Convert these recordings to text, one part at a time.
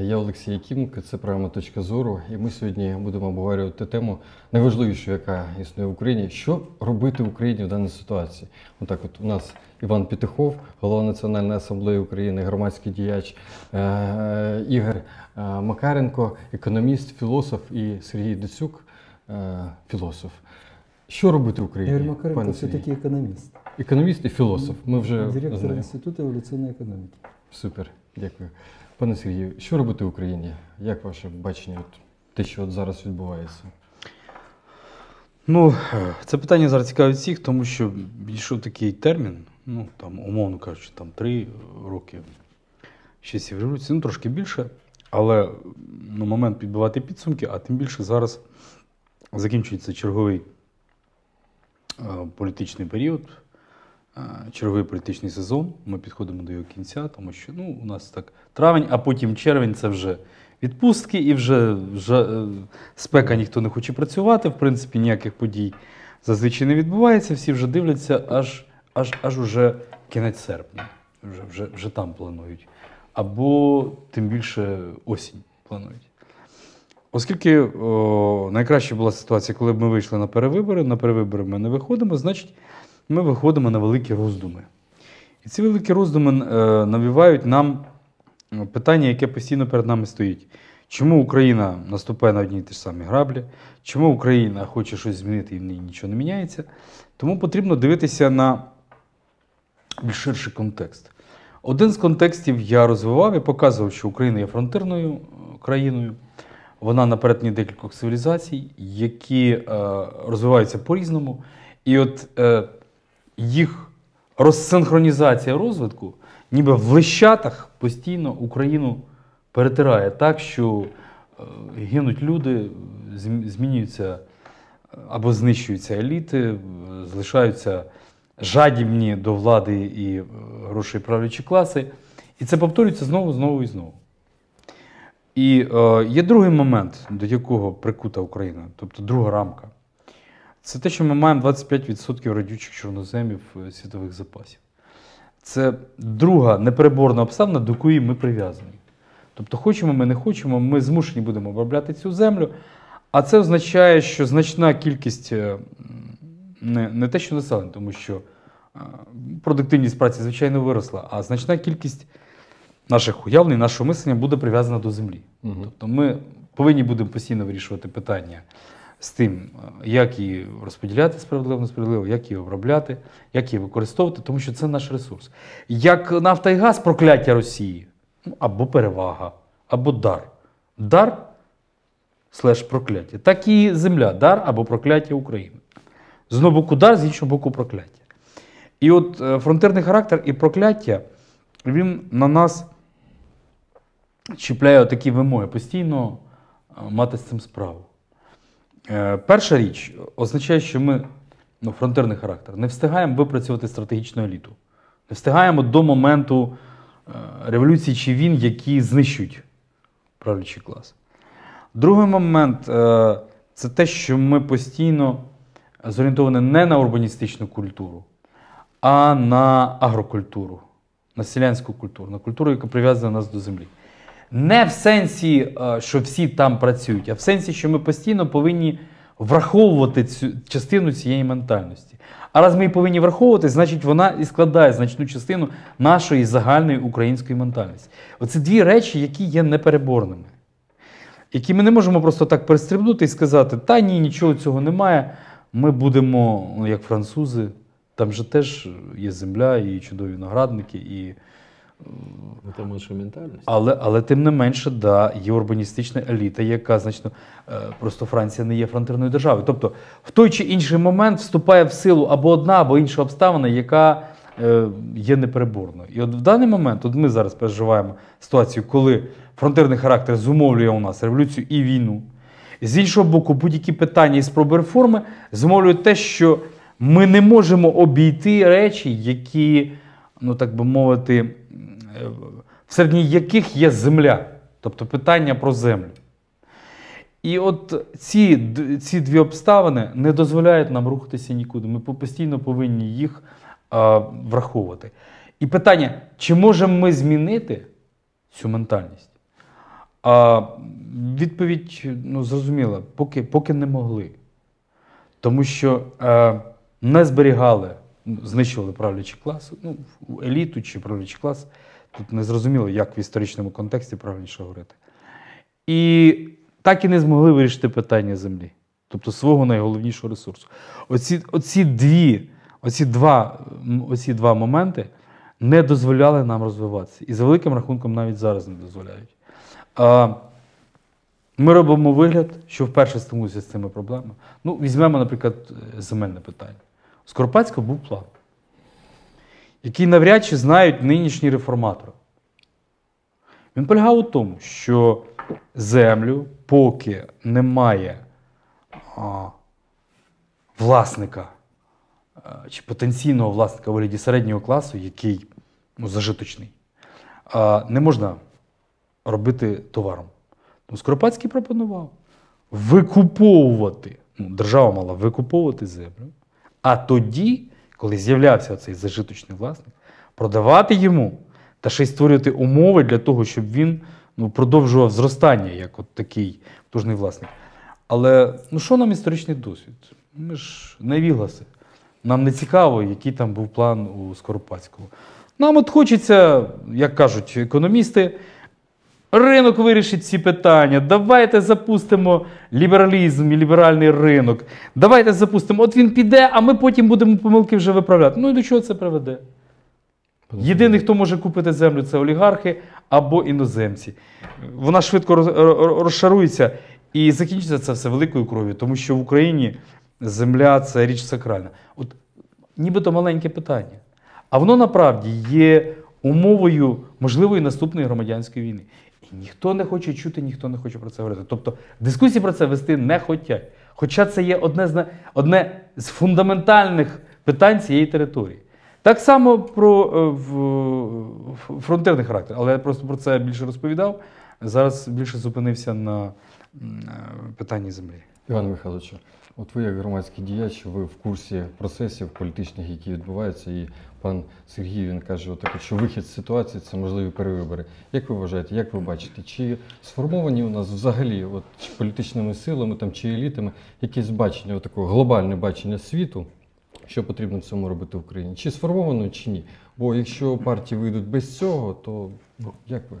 Я Олексій Якименко, це програма Точка зору. І ми сьогодні будемо обговорювати тему найважливішу, яка існує в Україні. Що робити Україні в даній ситуації? Отак, от у нас Іван Пітихов, голова Національної асамблеї України, громадський діяч е, Ігор е, Макаренко, економіст, філософ і Сергій Децюк, е, філософ. Що робити Україні? Ігор Макаренко пане все-таки економіст. Економіст і філософ. Ми вже Директор знаємо. Інституту еволюційної економіки. Супер, дякую. Пане Сергію, що робити в Україні? Як ваше бачення, от, те, що от зараз відбувається? Ну, це питання зараз цікавить всіх, тому що більшов такий термін, ну там, умовно кажучи, там три роки часів революції, ну трошки більше, але ну, момент підбивати підсумки, а тим більше зараз закінчується черговий е, політичний період, черговий політичний сезон. Ми підходимо до його кінця, тому що ну, у нас так травень, а потім червень це вже відпустки, і вже, вже е, спека ніхто не хоче працювати. В принципі, ніяких подій зазвичай не відбувається. Всі вже дивляться аж, аж, аж уже кінець серпня. Вже, вже, вже там планують. Або тим більше осінь планують. Оскільки о, найкраща була ситуація, коли б ми вийшли на перевибори, на перевибори ми не виходимо, значить, ми виходимо на великі роздуми. І ці великі роздуми е, навівають нам е, питання, яке постійно перед нами стоїть. Чому Україна наступає на одні і ті ж самі граблі? Чому Україна хоче щось змінити і в ній нічого не міняється? Тому потрібно дивитися на більш ширший контекст. Один з контекстів я розвивав і показував, що Україна є фронтирною е, країною. Вона на перетині декількох цивілізацій, які е, розвиваються по-різному. І от е, їх розсинхронізація розвитку, ніби в лищатах постійно Україну перетирає так, що е, гинуть люди, змінюються е, або знищуються еліти, е, залишаються жадібні до влади і грошей правлячі класи. І це повторюється знову, знову і знову. І е, є другий момент, до якого прикута Україна, тобто друга рамка. Це те, що ми маємо 25% радючих чорноземів е, світових запасів. Це друга непереборна обставина, до якої ми прив'язані. Тобто, хочемо ми не хочемо, ми змушені будемо обробляти цю землю. А це означає, що значна кількість е, не, не те, що населення, тому що е, продуктивність праці, звичайно, виросла, а значна кількість наших уявлень, нашого мислення буде прив'язана до землі. Мгм. Тобто ми повинні будемо постійно вирішувати питання з тим, е, як її розподіляти справедливо, несправедливо, як її обробляти, як її використовувати, тому що це наш ресурс. Як нафта і газ прокляття Росії, ну, або перевага, або дар. Дар слеш прокляття. Так і земля, дар або прокляття України. З одного боку дар, з іншого боку прокляття. І от е, фронтирний характер і прокляття, він на нас чіпляє такі вимоги, постійно е, мати з цим справу. Е, Перша річ означає, що ми, ну, фронтирний характер, не встигаємо випрацювати стратегічну еліту. Не встигаємо до моменту е, революції чи війн, які знищують правлячий клас. Другий момент е, це те, що ми постійно зорієнтовані не на урбаністичну культуру, а на агрокультуру, на селянську культуру, на культуру, яка прив'язана нас до землі. Не в сенсі, е, що всі там працюють, а в сенсі, що ми постійно повинні враховувати цю частину цієї ментальності. А раз ми її повинні враховувати, значить вона і складає значну частину нашої загальної української ментальності. Оце дві речі, які є непереборними, які ми не можемо просто так перестрибнути і сказати, та ні, нічого цього немає. Ми будемо, ну, як французи, там же теж є земля, і чудові виноградники, і Ну, Там ментальність. але, але тим не менше, да, є урбаністична еліта, яка значно е, просто Франція не є фронтирною державою. Тобто, в той чи інший момент вступає в силу або одна, або інша обставина, яка е, є непереборною. І от в даний момент, от ми зараз переживаємо ситуацію, коли фронтирний характер зумовлює у нас революцію і війну. З іншого боку, будь-які питання і спроби реформи зумовлюють те, що ми не можемо обійти речі, які, ну так би мовити, серед яких є земля, тобто питання про землю. І от ці, ці дві обставини не дозволяють нам рухатися нікуди. Ми постійно повинні їх а, враховувати. І питання, чи можемо ми змінити цю ментальність? А відповідь ну, зрозуміла, поки, поки не могли. Тому що е, не зберігали, ну, знищували правлячий клас, ну, еліту чи правлячий клас. Тут не зрозуміло, як в історичному контексті правильніше говорити. І так і не змогли вирішити питання землі, тобто свого найголовнішого ресурсу. Оці, оці, дві, оці, два, оці два моменти не дозволяли нам розвиватися. І за великим рахунком навіть зараз не дозволяють. А, ми робимо вигляд, що вперше стикнулися з цими проблемами. Ну, візьмемо, наприклад, е, земельне питання. У Скоропадського був план, який навряд чи знають нинішні реформатори. Він полягав у тому, що землю, поки немає а, власника а, чи потенційного власника вигляді середнього класу, який ну, зажиточний, а, не можна робити товаром. Тому Скоропадський пропонував викуповувати, ну, держава мала викуповувати землю, а тоді, коли з'являвся цей зажиточний власник, продавати йому та ще й створювати умови для того, щоб він ну, продовжував зростання як от такий потужний власник. Але ну що нам історичний досвід? Ми ж не вігласи. Нам не цікаво, який там був план у Скоропадського. Нам от хочеться, як кажуть економісти, ринок вирішить ці питання. Давайте запустимо лібералізм і ліберальний ринок. Давайте запустимо. От він піде, а ми потім будемо помилки вже виправляти. Ну і до чого це приведе? Єдиний, хто може купити землю, це олігархи або іноземці. Вона швидко розшарується і закінчиться це все великою кров'ю, тому що в Україні земля це річ сакральна. От нібито маленьке питання. А воно направді є умовою можливої наступної громадянської війни. Ніхто не хоче чути, ніхто не хоче про це говорити. Тобто дискусії про це вести не хочуть. Хоча це є одне з, одне з фундаментальних питань цієї території. Так само про е, в- фронтирний характер, але я просто про це більше розповідав. Зараз більше зупинився на е, питанні землі. Іван Михайлович, от ви як громадський діяч, ви в курсі процесів політичних, які відбуваються, і пан Сергій він каже, отак, що вихід з ситуації це можливі перевибори. Як ви вважаєте, як ви бачите, чи сформовані у нас взагалі от, чи політичними силами там, чи елітами якесь бачення, такого глобальне бачення світу, що потрібно в цьому робити в Україні? Чи сформовано, чи ні? Бо якщо партії вийдуть без цього, то ну, як ви?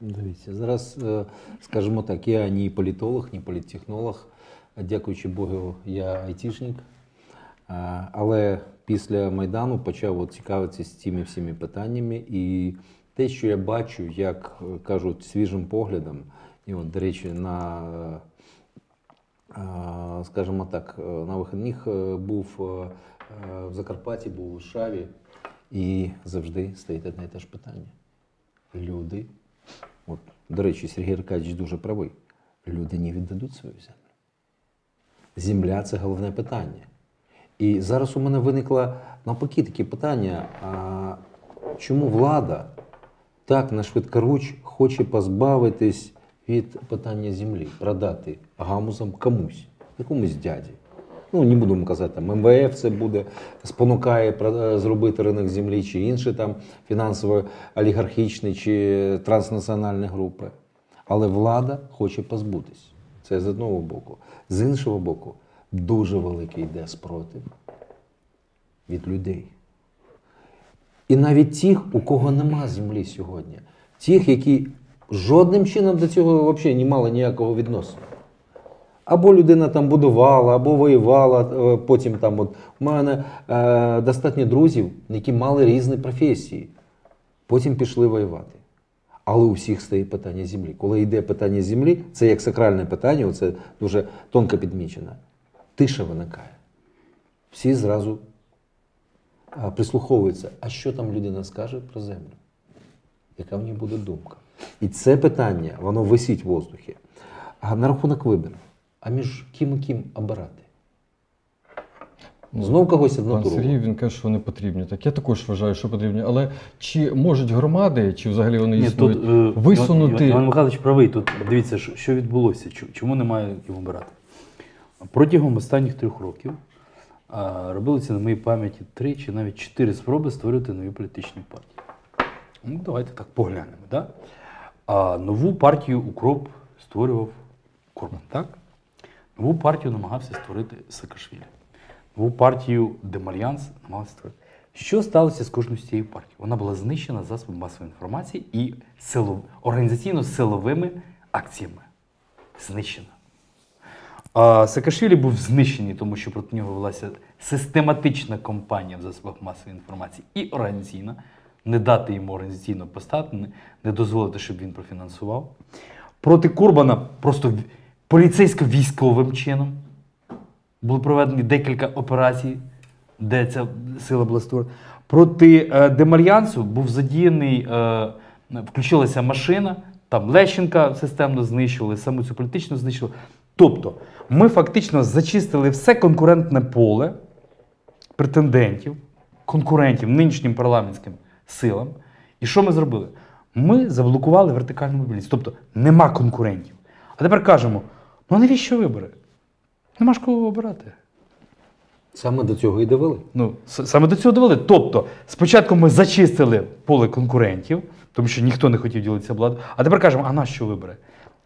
Дивіться, зараз, е, скажімо так, я ні політолог, ні політтехнолог. Дякуючи Богу, я айтішник. Але після Майдану почав от цікавитися цими всіми питаннями. І те, що я бачу, як е, кажуть, свіжим поглядом, і от, до речі, на, е, скажімо так, е, на вихідних був в Закарпатті, був у Шаві, і завжди стоїть одне і те ж питання. Люди От, до речі, Сергій Аркадійович дуже правий. Люди не віддадуть свою землю. Земля це головне питання. І зараз у мене виникло навпаки таке питання: а чому влада так на швидкоруч хоче позбавитись від питання землі, продати гамузам комусь, якомусь дяді? Ну, не будемо казати, там МВФ це буде, спонукає е, зробити ринок землі, чи інші там фінансово-олігархічні чи транснаціональні групи. Але влада хоче позбутись. Це з одного боку. З іншого боку, дуже великий йде спротив від людей. І навіть тих, у кого нема землі сьогодні, тих, які жодним чином до цього взагалі не мали ніякого відношення. Або людина там будувала, або воювала. е, Потім там, от у мене е, достатньо друзів, які мали різні професії. Потім пішли воювати. Але у всіх стоїть питання землі. Коли йде питання землі, це як сакральне питання, це дуже тонко підмічено. Тиша виникає. Всі зразу прислуховуються, а що там людина скаже про землю? Яка в ній буде думка? І це питання, воно висить в воздухі. А на рахунок виборів. А між ким і ким обирати? Знов когось Пан Сергій він каже, що вони потрібні. Так я також вважаю, що потрібні. Але чи можуть громади, чи взагалі вони Ні, існують, тут, е, висунути Іван, Іван Михайлович правий. Тут дивіться, що, що відбулося, чу- чому немає ким обирати. Протягом останніх трьох років а, робилися на моїй пам'яті три чи навіть чотири спроби створювати нові політичні партії. Ну, давайте так поглянемо. Да? А нову партію Укроп створював Корбан, так? Нову партію намагався створити Саакашвілі. Нову партію Демальянс намагався створити. Що сталося з кожною з цієї партії? Вона була знищена засобами масової інформації і силов... організаційно-силовими акціями. Знищена. А Саакашвілі був знищений, тому що проти нього велася систематична кампанія в засобах масової інформації і організаційна. Не дати йому організаційно постати, не, дозволити, щоб він профінансував. Проти Курбана просто в- поліцейсько-військовим чином. Були проведені декілька операцій, де ця сила була створена. Проти е, Демальянсу був задіяний, е, включилася машина, там Лещенка системно знищували, саму цю політичну знищували. Тобто, ми фактично зачистили все конкурентне поле претендентів, конкурентів нинішнім парламентським силам. І що ми зробили? Ми заблокували вертикальну мобільність. Тобто нема конкурентів. А тепер кажемо: ну навіщо вибори? Нема ж кого обирати. Саме до цього і довели. Ну, саме до цього довели. Тобто, спочатку ми зачистили поле конкурентів, тому що ніхто не хотів ділитися владою, а тепер кажемо, а на що вибори?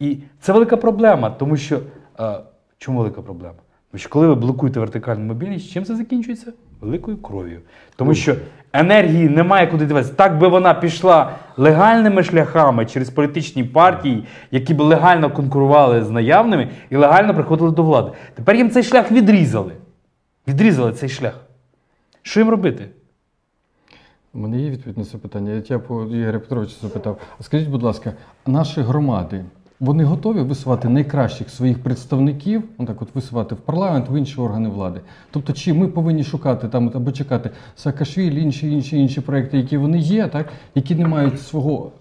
І це велика проблема, тому що. Е, чому велика проблема? Тому що коли ви блокуєте вертикальну мобільність, чим це закінчується? Великою кров'ю. Тому що енергії немає куди дивитися. Так би вона пішла легальними шляхами через політичні партії, які б легально конкурували з наявними і легально приходили до влади. Тепер їм цей шлях відрізали. Відрізали цей шлях. Що їм робити? У мене є відповідь на це питання. Я Ігоря Петровича запитав. А скажіть, будь ласка, наші громади вони готові висувати найкращих своїх представників, отак от висувати в парламент, в інші органи влади. Тобто, чи ми повинні шукати там або чекати Саакашвілі, інші інші інші проекти, які вони є, так які не мають свого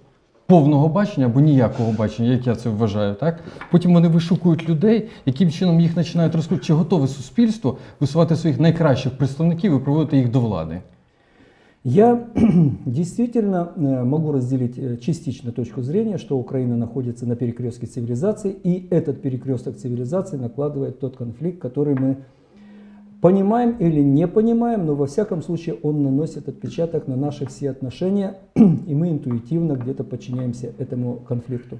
повного бачення або ніякого бачення, як я це вважаю, так потім вони вишукують людей, яким чином їх починають розкрути, чи готове суспільство висувати своїх найкращих представників і проводити їх до влади. Я действительно э, могу разделить э, частично точку зрения, что Украина находится на перекрестке цивилизаций, и этот перекресток цивилизаций накладывает тот конфликт, который мы понимаем или не понимаем, но во всяком случае он наносит отпечаток на наши все отношения, и мы интуитивно где-то подчиняемся этому конфликту.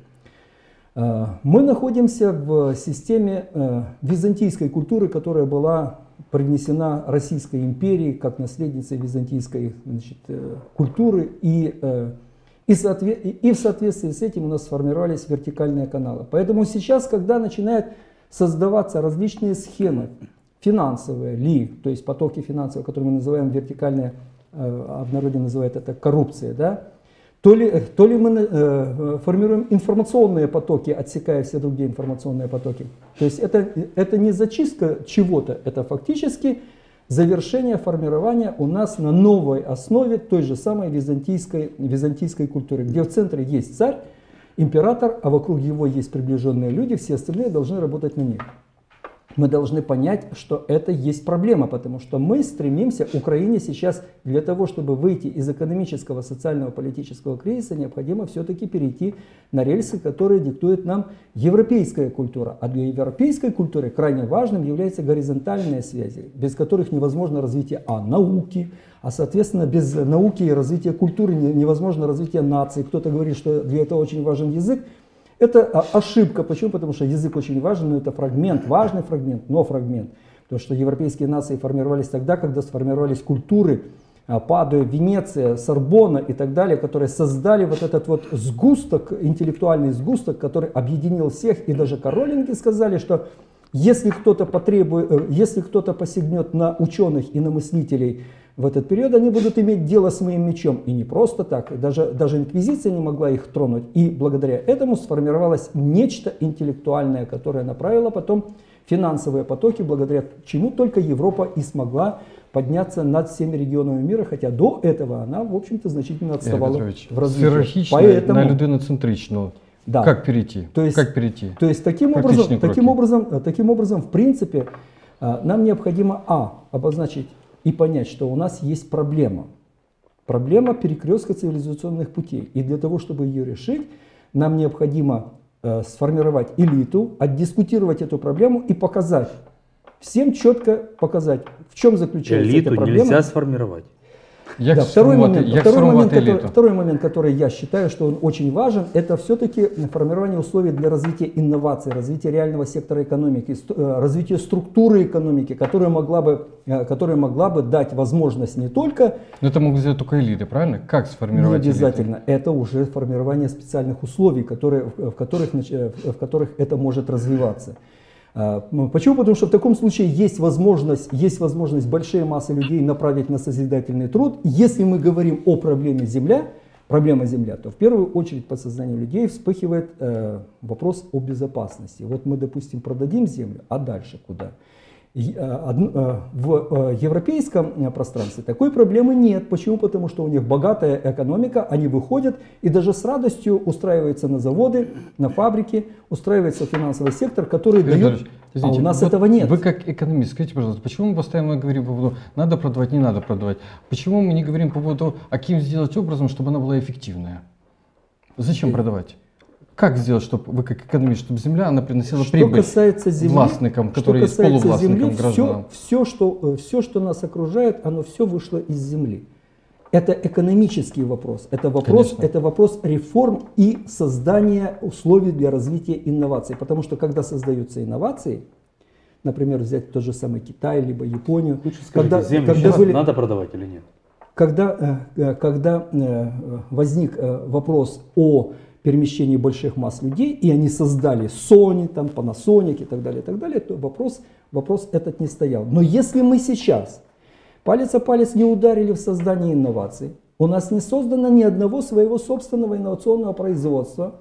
Э, Мы находимся в системе византийской культуры, которая была привнесена Российской империей как наследница византийской значит, э, культуры. И, э, и, и в соответствии с этим у нас сформировались вертикальные каналы. Поэтому сейчас, когда начинают создаваться различные схемы, финансовые ли, то есть потоки финансовые, которые мы называем вертикальные, э, а в народе называют это коррупция, да, то ли, то ли мы э, э, формируем информационные потоки, отсекая все другие информационные потоки. То есть это, это не зачистка чего-то, это фактически завершение формирования у нас на новой основе той же самой византийской, византийской культуры, где в центре есть царь, император, а вокруг его есть приближенные люди, все остальные должны работать на них мы должны понять, что это есть проблема, потому что мы стремимся, Украине сейчас для того, чтобы выйти из экономического, социального, политического кризиса, необходимо все-таки перейти на рельсы, которые диктует нам европейская культура. А для европейской культуры крайне важным являются горизонтальные связи, без которых невозможно развитие а, науки, а соответственно без науки и развития культуры не- невозможно развитие нации. Кто-то говорит, что для этого очень важен язык, это а, ошибка. Почему? Потому что язык очень важен, но это фрагмент, важный фрагмент, но фрагмент. Потому что европейские нации формировались тогда, когда сформировались культуры а, Падуя, Венеция, Сорбона и так далее, которые создали вот этот вот сгусток, интеллектуальный сгусток, который объединил всех. И даже Каролинги сказали, что если кто-то потребует, э, если кто-то посягнет на ученых и на мыслителей в этот период, они будут иметь дело с моим мечом. И не просто так, даже, даже инквизиция не могла их тронуть. И благодаря этому сформировалось нечто интеллектуальное, которое направило потом финансовые потоки, благодаря чему только Европа и смогла подняться над всеми регионами мира, хотя до этого она, в общем-то, значительно Ігор отставала Петрович, в з развитии. ієрархічно Поэтому, на людиноцентричну. Да. Как перейти? То есть- как перейти? То есть таким Практичные образом, таким кроки. образом, э, таким образом, в принципе, э, нам необходимо а обозначить и понять, что у нас есть проблема, проблема перекрестка цивилизационных путей, и для того, чтобы ее решить, нам необходимо э, сформировать элиту, отдискутировать эту проблему и показать всем четко показать, в чем заключается эта Элиту проблема. нельзя сформировать. Як Да, второй сформувати, момент, як второй, момент, который, второй момент, который я считаю, что он очень важен, это все-таки формирование условий для развития инноваций, развития реального сектора экономики, э, развития структуры экономики, которая могла бы, э, которая могла бы дать возможность не только Ну, это могут сделать только элиты, правильно? Как не сформировать элиты? обязательно. Это уже формирование специальных условий, которые, в которых, э, в которых это может развиваться. А, ну, Почему? Потому что в таком случае есть возможность, есть возможность большие массы людей направить на созидательный труд. Если мы говорим о проблеме земля, проблема земля, то в первую очередь по сознанию людей вспыхивает э, вопрос о безопасности. Вот мы, допустим, продадим землю, а дальше куда? И, э, В э, европейском э, пространстве такой проблемы нет. Почему? Потому что у них богатая экономика, они выходят и даже с радостью устраиваются на заводы, на фабрики, устраивается финансовый сектор, который дает... А извините, у нас вот этого нет. Вы как экономист, скажите, пожалуйста, почему мы постоянно говорим по поводу надо продавать, не надо продавать? Почему мы не говорим по поводу, а каким сделать образом, чтобы она была эффективная? Зачем продавать? Как сделать, чтобы вы как экономист, чтобы земля, она приносила Что прибыль касается земли, властникам, что которые есть касается полувластникам, земли, гражданам? все, все, что, все, что нас окружает, оно все вышло из земли. Это экономический вопрос. Это вопрос, Конечно. это вопрос реформ и создания условий для развития инноваций. Потому что когда создаются инновации, например, взять тот же самый Китай, либо Японию, Лучше скажите, когда, землю когда были- надо продавать или нет? когда, э, э, когда э, возник э, вопрос о перемещении больших масс людей, и они создали Sony, там, Panasonic и так далее, и так далее, то вопрос, вопрос этот не стоял. Но если мы сейчас палец о палец не ударили в создание инноваций, у нас не создано ни одного своего собственного инновационного производства,